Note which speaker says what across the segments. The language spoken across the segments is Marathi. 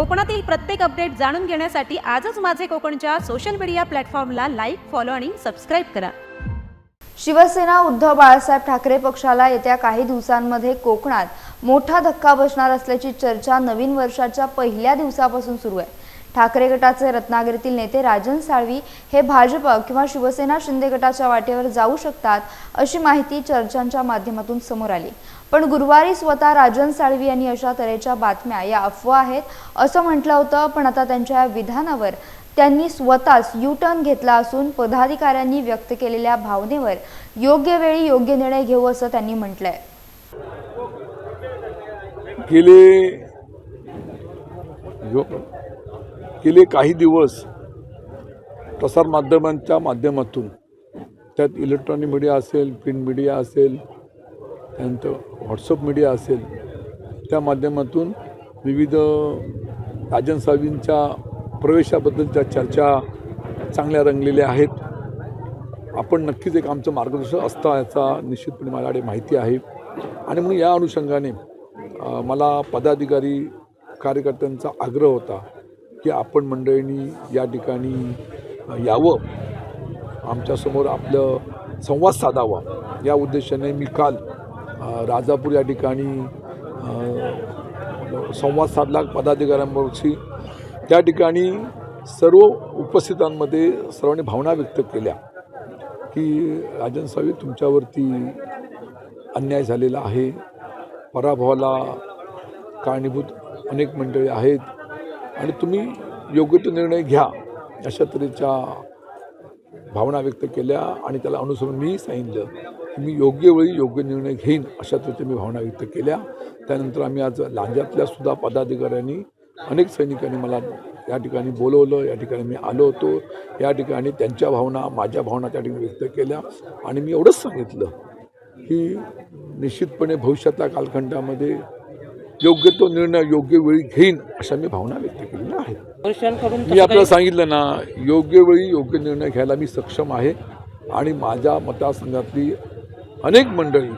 Speaker 1: कोकणातील प्रत्येक अपडेट जाणून घेण्यासाठी आजच माझे कोकणच्या सोशल मीडिया प्लॅटफॉर्मला लाईक फॉलो आणि सबस्क्राईब करा.
Speaker 2: शिवसेना उद्धव बाळासाहेब ठाकरे पक्षाला येत्या काही दिवसांमध्ये कोकणात मोठा धक्का बसणार असल्याची चर्चा नवीन वर्षाच्या पहिल्या दिवसापासून सुरू आहे. ठाकरे गटाचे रत्नागिरीतील नेते राजन साळवी हे भाजप किंवा शिवसेना शिंदे गटाच्या वाटेवर जाऊ शकतात अशी माहिती चर्चांच्या माध्यमातून समोर आली. पण गुरुवारी स्वतः राजन साळवी यांनी अशा तऱ्हेच्या बातम्या या अफवा आहेत असं म्हटलं होतं पण आता त्यांच्या या विधानावर त्यांनी स्वतःच यू टर्न घेतला असून पदाधिकाऱ्यांनी व्यक्त केलेल्या भावनेवर योग्य वेळी योग्य निर्णय घेऊ असं त्यांनी म्हटलंय.
Speaker 3: गेले गेले काही दिवस प्रसारमाध्यमांच्या माध्यमातून. त्यात इलेक्ट्रॉनिक मीडिया असेल प्रिंट मीडिया असेल त्यानंतर व्हॉट्सअप मीडिया असेल. त्या माध्यमातून विविध राजन साहेबींच्या प्रवेशाबद्दलच्या चर्चा चांगल्या रंगलेल्या आहेत. आपण नक्कीच एक आमचं मार्गदर्शन असतं याचा निश्चितपणे माझ्याकडे माहिती आहे. आणि म्हणून या अनुषंगाने मला पदाधिकारी कार्यकर्त्यांचा आग्रह होता. की आपण मंडळींनी या ठिकाणी यावं. आमच्यासमोर आपलं संवाद साधावा. या उद्देशाने मी काल राजापूर या ठिकाणी संवाद साधला पदाधिकाऱ्यांबरोबरशी त्या ठिकाणी सर्व उपस्थितांमध्ये सर्वांनी भावना व्यक्त केल्या की राजन सावी तुमच्यावरती अन्याय झालेला आहे. पराभवाला कारणीभूत अनेक मंडळी आहेत. आणि तुम्ही योग्य तो निर्णय घ्या अशा तऱ्हेच्या भावना व्यक्त केल्या आणि त्याला अनुसरून मी सांगितलं की मी योग्य वेळी योग्य निर्णय घेईन अशा तऱ्हेच्या मी भावना व्यक्त केल्या. त्यानंतर आम्ही आज लांजातल्या सुद्धा पदाधिकाऱ्यांनी अनेक सैनिकांनी मला या ठिकाणी बोलवलं या ठिकाणी मी आलो होतो. या ठिकाणी त्यांच्या भावना माझ्या भावना त्या ठिकाणी व्यक्त केल्या आणि मी एवढंच सांगितलं की निश्चितपणे भविष्यातल्या कालखंडामध्ये योग्य तो निर्णय योग्य वेळी घेईन अशा मी भावना व्यक्त केलेल्या आहेत. मी आपल्याला सांगितलं ना योग्य वेळी योग्य निर्णय घ्यायला मी सक्षम आहे आणि माझ्या मतदारसंघातली अनेक मंडळी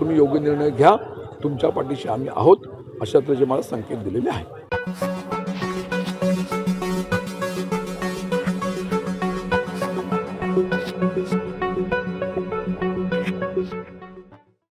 Speaker 3: तुम्ही योग्य निर्णय घ्या तुमच्या पाठीशी आम्ही आहोत अशा तऱ्हेचे मला संकेत दिलेले आहेत.